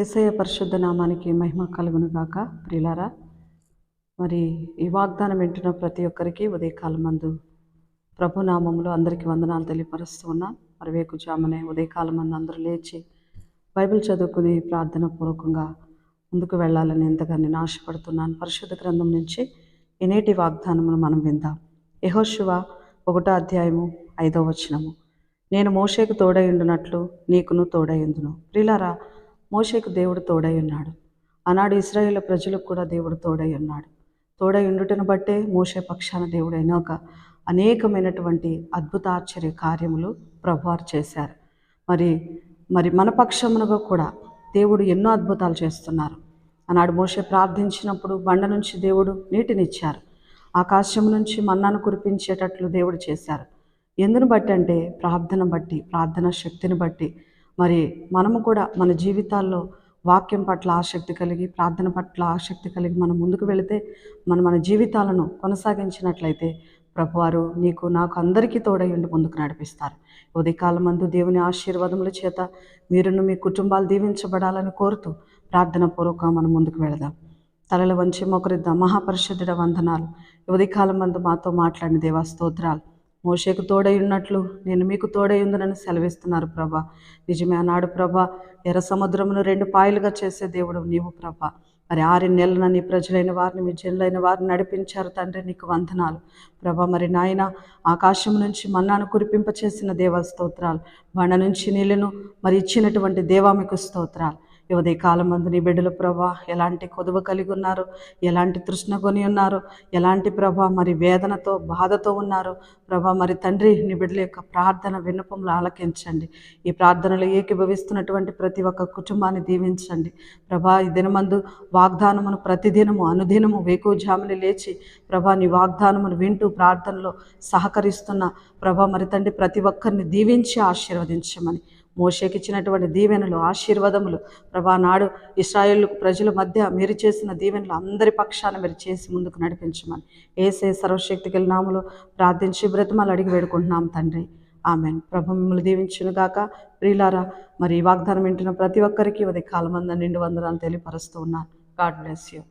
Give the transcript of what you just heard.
ఏసయ పరిశుద్ధ నామానికి మహిమ కలుగును గాక ప్రియులారా మరి ఈ వాగ్దానం వింటున్న ప్రతి ఒక్కరికి ఉదయకాలం మందు ప్రభునామంలో అందరికీ వందనాలు తెలియపరుస్తూ ఉన్నా మరి వేకుజామునే ఉదయకాలం మందు అందరూ లేచి బైబిల్ చదువుకుని ప్రార్థన పూర్వకంగా ముందుకు వెళ్ళాలని ఎంతగా నేను ఆశపడుతున్నాను పరిశుద్ధ గ్రంథం నుంచి ఈనేటి వాగ్దానమును మనం విందాం. యహోశివ ఒకటో అధ్యాయము ఐదో వచనము. నేను మోషేకు తోడై ఉండునట్లు నీకును తోడై ఉందును. ప్రిలారా మోషేకు దేవుడు తోడై ఉన్నాడు. ఆనాడు ఇస్రాయేల్ ప్రజలకు కూడా దేవుడు తోడై ఉన్నాడు. తోడై ఉండుటను బట్టే మోషే పక్షాన దేవుడు అయినాక అనేకమైనటువంటి అద్భుత ఆశ్చర్య కార్యములు ప్రభువారు చేశారు. మరి మరి మన పక్షమునుగా కూడా దేవుడు ఎన్నో అద్భుతాలు చేస్తున్నారు. ఆనాడు మోషే ప్రార్థించినప్పుడు బండ నుంచి దేవుడు నీటినిచ్చారు. ఆకాశం నుంచి మన్నాను కురిపించేటట్లు దేవుడు చేశారు. ఎందును బట్టి అంటే ప్రార్థన బట్టి ప్రార్థన శక్తిని బట్టి మరి మనము కూడా మన జీవితాల్లో వాక్యం పట్ల ఆసక్తి కలిగి ప్రార్థన పట్ల ఆసక్తి కలిగి మనం ముందుకు వెళితే మనం మన జీవితాలను కొనసాగించినట్లయితే ప్రభువారు నీకు నాకు అందరికీ తోడై ఉండి ముందుకు నడిపిస్తారు. ఉదయకాలం మందు దేవుని ఆశీర్వాదముల చేత మీరును మీ కుటుంబాలు దీవించబడాలని కోరుతూ ప్రార్థన పూర్వకంగా మనం ముందుకు వెళదాం. తలలు వంచి మొకరిద్దాం. మహాపరిషుద్ధుడ వందనాలు. ఉదయకాలం మందు మాతో మాట్లాడిన దేవా స్తోత్రాలు. మోషేకు తోడై ఉన్నట్లు నేను మీకు తోడై ఉందనని సెలవిస్తున్నారు ప్రభా. నిజమే అన్నాడు ప్రభా. ఎర్ర సముద్రమును రెండు పాయలుగా చేసే దేవుడు నీవు ప్రభా. మరి ఆరు నెలల నీ ప్రజలైన వారిని మీ జనులైన వారిని నడిపించారు తండ్రి నీకు వందనాలు. ప్రభా మరి నాయన ఆకాశం నుంచి మన్నాను కురిపింప చేసిన దేవ స్తోత్రాలు బండ నుంచి నీళ్ళను మరి ఇచ్చినటువంటి దేవా మీకు స్తోత్రాలు. యువదే కాలం మందు నీ బిడ్డలు ప్రభా ఎలాంటి కొదువ కలిగి ఉన్నారు? ఎలాంటి తృష్ణ కొని ఉన్నారు? ఎలాంటి ప్రభా మరి వేదనతో బాధతో ఉన్నారు? ప్రభా మరి తండ్రి నీ బిడ్డల యొక్క ప్రార్థన విన్నపంలో ఆలకించండి. ఈ ప్రార్థనలో ఏకీభవిస్తున్నటువంటి ప్రతి ఒక్క కుటుంబాన్ని దీవించండి. ప్రభా ఈ దినమందు వాగ్దానమును ప్రతిదినము అనుదినము వేకుజాముని లేచి ప్రభా నీ వాగ్దానమును వింటూ ప్రార్థనలో సహకరిస్తున్న ప్రభా మరి తండ్రి ప్రతి ఒక్కరిని దీవించి ఆశీర్వదించమని మోషేకి ఇచ్చినటువంటి దీవెనలు ఆశీర్వాదములు. ప్రభా నాడు ఇస్రాయేల్ ప్రజల మధ్య మీరు చేసిన దీవెనలు అందరి పక్షాన మీరు చేసి ముందుకు నడిపించమని. ఏసే సర్వశక్తి నామలో ప్రార్థించి బ్రతిమాలు అడిగి వేడుకుంటున్నాం తండ్రి. ఆమె ప్రభు మిమ్మల్ని దీవించును గాక. ప్రియులారా మరి ఈ వాగ్దానం వింటున్న ప్రతి ఒక్కరికి ఉదయ కాలమంద నిండు వందనాలు తెలియపరుస్తూ ఉన్నాను. God bless you.